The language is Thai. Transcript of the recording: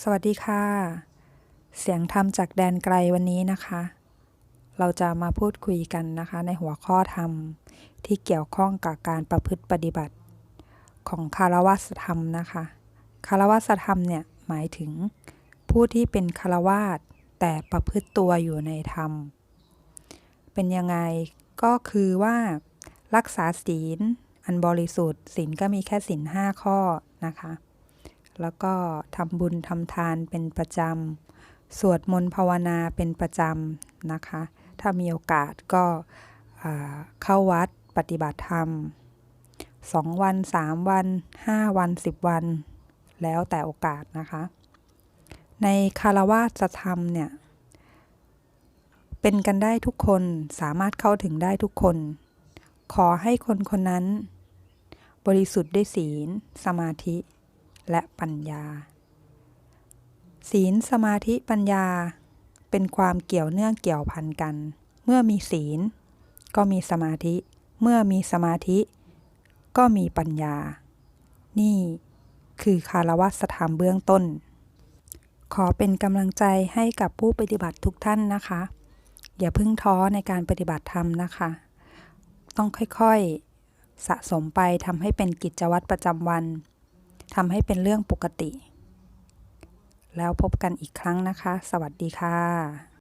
สวัสดีค่ะ เสียงธรรมจากแดนไกลวันนี้นะคะ เราจะมาพูดคุยกันนะคะในหัวข้อธรรมที่เกี่ยวข้องกับการประพฤติปฏิบัติ ของคารวะธรรมนะคะ คารวะธรรมเนี่ยหมายถึง ผู้ที่เป็นคารวาสแต่ประพฤติตัวอยู่ในธรรม เป็นยังไงก็คือว่า รักษาศีล อันบริสุทธิ์ศีลก็มีแค่ศีลห้าข้อนะคะ แล้วก็ทำบุญทำทานเป็นประจำ สวดมนต์ภาวนาเป็นประจำนะคะ ถ้ามีโอกาสก็เข้าวัดปฏิบัติธรรม 2 วัน 3 วัน 5 วัน 10 วัน แล้วแต่โอกาสนะคะ ในคารวาสธรรมเนี่ย เป็นกันได้ทุกคนสามารถเข้าถึงได้ทุกคน ขอให้คนคนนั้น บริสุทธิ์ด้วยศีล สมาธิ และปัญญา ศีลสมาธิปัญญา เป็นความเกี่ยวเนื่องเกี่ยวพันกัน เมื่อมีศีล ก็มีสมาธิ เมื่อมีสมาธิ ก็มีปัญญา นี่คือคารวะธรรมเบื้องต้น ขอเป็นกำลังใจให้กับผู้ปฏิบัติทุกท่านนะคะ อย่าเพึ่งท้อในการปฏิบัติธรรมนะคะ ต้องค่อยๆสะสมไปทำให้เป็นกิจวัตรประจำวัน ทำให้เป็นเรื่องปกติ แล้วพบกันอีกครั้งนะคะ สวัสดีค่ะ